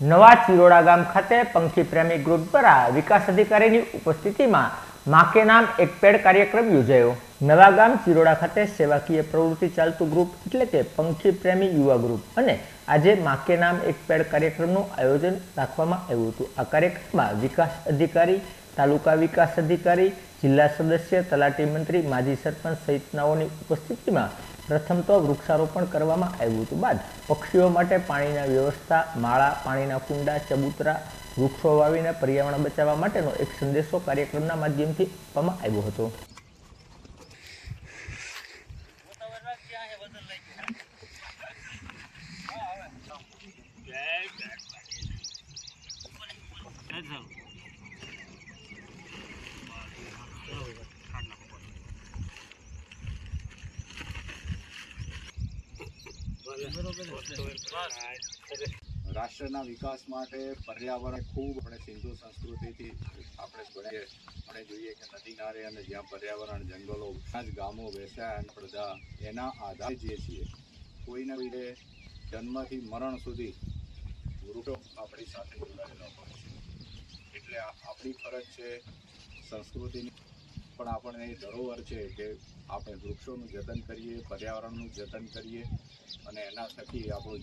નવા ચિરોડા ગામ ખાતે પંખી પ્રેમી ગ્રુપ દ્વારા વિકાસ અધિકારીની ઉપસ્થિતિમાં માકે નામ એક પેડ કાર્યક્રમ યોજાયો. નવા ગામ ચિરોડા ખાતે સેવાકીય પ્રવૃત્તિ ચાલતું ગ્રુપ એટલે કે પંખી પ્રેમી યુવા ગ્રુપ. અને આજે માકે નામ એક પેડ કાર્યક્રમનું આયોજન રાખવામાં આવ્યું હતું. આ કાર્યક્રમમાં વિકાસ અધિકારી, તાલુકા વિકાસ અધિકારી, જિલ્લા સદસ્ય, તલાટી મંત્રી, માજી સરપંચ સહિતનાઓની ઉપસ્થિતિમાં પ્રથમ તો વૃક્ષારોપણ કરવામાં આવ્યું હતું બાદ પક્ષીઓ માટે પાણીના વ્યવસ્થા, માળા, પાણીના કુંડા, ચબૂતરા, વૃક્ષો વાવીને પર્યાવરણ બચાવવા માટેનો એક સંદેશો કાર્યક્રમના માધ્યમથી આપવામાં આવ્યો હતો. રાષ્ટ્રના વિકાસ માટે પર્યાવરણ ખૂબ આપણે સિંધુ સંસ્કૃતિથી આપણે ભણીએ આપણે જોઈએ કે નદી કિનારે અને જ્યાં પર્યાવરણ, જંગલો જ ગામો વેસાયા અને બધા એના આધારે જે છીએ. કોઈને લીધે જન્મથી મરણ સુધી વૃક્ષો આપણી સાથે જોડાયેલા હોય છે. એટલે આપણી ફરજ છે સંસ્કૃતિની પણ આપણને એ ધરોહર છે કે આપણે વૃક્ષોનું જતન કરીએ, પર્યાવરણનું જતન કરીએ અને એના થકી આપણું